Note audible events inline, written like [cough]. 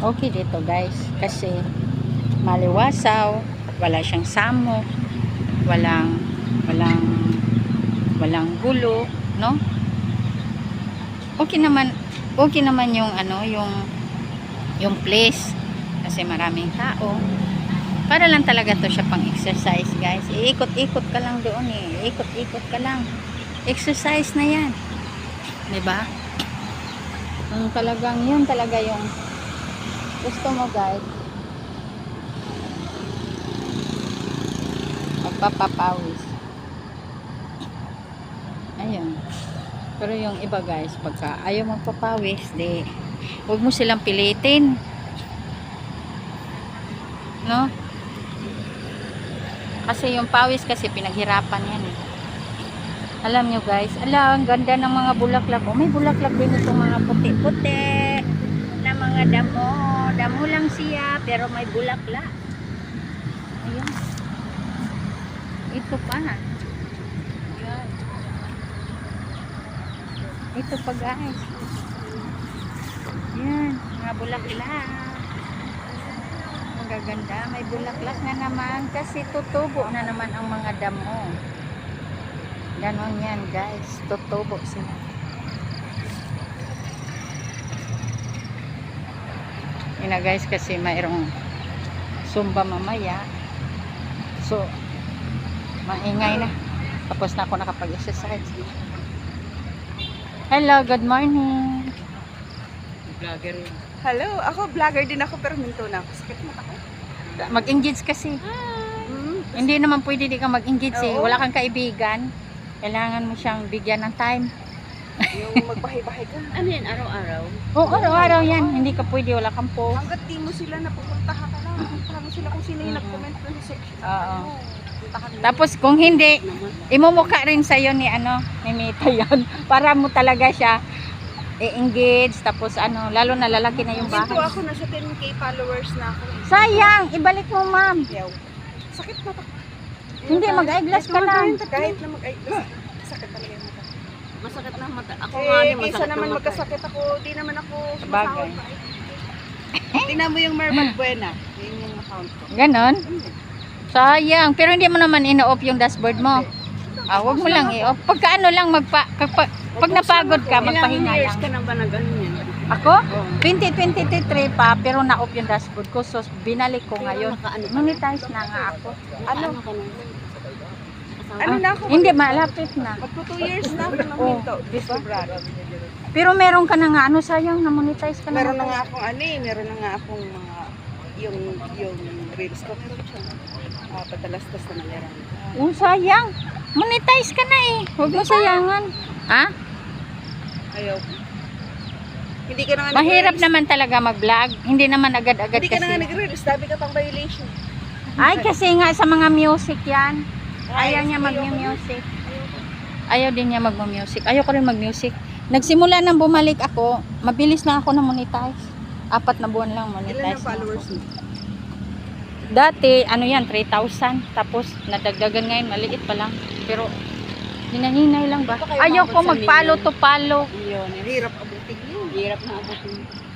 okay dito guys. Kasi maliwasaw wala siyang samo walang walang walang gulo no? Okay naman okay naman yung ano yung yung place. Kasi maraming tao. Para lang talaga to siya pang exercise guys. Iikot-ikot ka lang doon eh. Iikot-ikot ka lang. Exercise na yan. 'di ba yung talagang yun talaga yung gusto mo guys? Magpapapawis. Ayun. Pero yung iba guys pagka ayaw magpapawis di huwag mo silang pilitin. No? Kasi yung pawis kasi pinaghirapan yan eh. Alam nyo guys, ala, ang ganda ng mga bulaklak. Oh, may bulaklak din itong mga puti-puti na mga damo. Damo lang siya, pero may bulaklak. Ayun. Ito pa. Ayan. Ito pa guys. Yan, mga bulaklak. Magaganda. May bulaklak na naman kasi tutubo na naman ang mga damo. Ganon yan guys. Tutubo sila. Na guys kasi mayroong sumba mamaya. So, maingay na. Tapos na ako nakapag-exercise. Hello, good morning. Vlogger. Hello, ako vlogger din ako pero minto na ako. Sakit mo ako. Mag-engage kasi. Mm. Hindi naman pwede di ka mag-engage eh. Wala kang kaibigan. Kailangan mo siyang bigyan ng time. Yung magbahay-bahay ka. Ano yan, araw-araw? Oo, araw-araw yan. Hindi ka pwede, wala kang post. Hanggat di mo sila napupuntahan ka lang. Puntahan mo sila kung sino yung Mm. nag-comment doon sa section. Oo. Ano. Tapos kung hindi, imumuka rin sa'yo ni ano, ni Mita yun. [laughs] Para mo talaga siya i-engage. Tapos ano, lalo na lalaki na yung bahay. ako, nasa 10k followers na ako. Sayang, ibalik mo ma'am. Sakit na. Hindi, mag-eyeglass ka lang. Kahit na mag-eyeglass. Sakit talaga. Masakit na mata. Ako Eh, nga din, masakit na naman mata. magkasakit ako, di naman ako Sabagay. sumasahod pa. [laughs] Tingnan mo yung Merman Buena. Yun yung account ko. Ganon. Sayang. Pero hindi mo naman ina-off yung dashboard mo. Ah, wag mo lang i-off. Pagka ano lang, magpa, kapag, pag napagod ka, magpahinga Ilang years lang. ka na ba na ganun yan? Ako? Oo. 2023 pa, pero na-off yung dashboard ko. So, binalik ko ngayon. Monetize na nga ako. Ano? Ano? ka na? Ano na ako? Hindi, malapit na. Magpo 2 years na ako Oh, minto. This February. Pero meron ka na nga, ano sayang, na-monetize ka na. Meron na nga. akong ano eh, meron na nga akong mga yung yung reels ko meron siya. Uh, patalastas na meron. Oh, sayang. Monetize ka na eh. Huwag mo sayangan. Ha? Ayaw. Hindi ka na nga Mahirap naman talaga mag-vlog. Hindi naman agad-agad Hindi ka kasi. nag-reels, sabi ka pang violation. Ay, kasi nga sa mga music yan. Ay, Ayaw niya mag-music. Ayaw din niya mag-music. Ayaw ko rin mag-music. Nagsimula nang bumalik ako, mabilis na ako na monetize. Apat na buwan lang Ilan monetize. ang followers mo? Dati, ano yan, 3,000. Tapos, nadagdagan ngayon, maliit pa lang. Pero, hinahinay lang ba? Ayaw ko million. to palo. Yun. Hirap abutin yun. Hirap na abutin.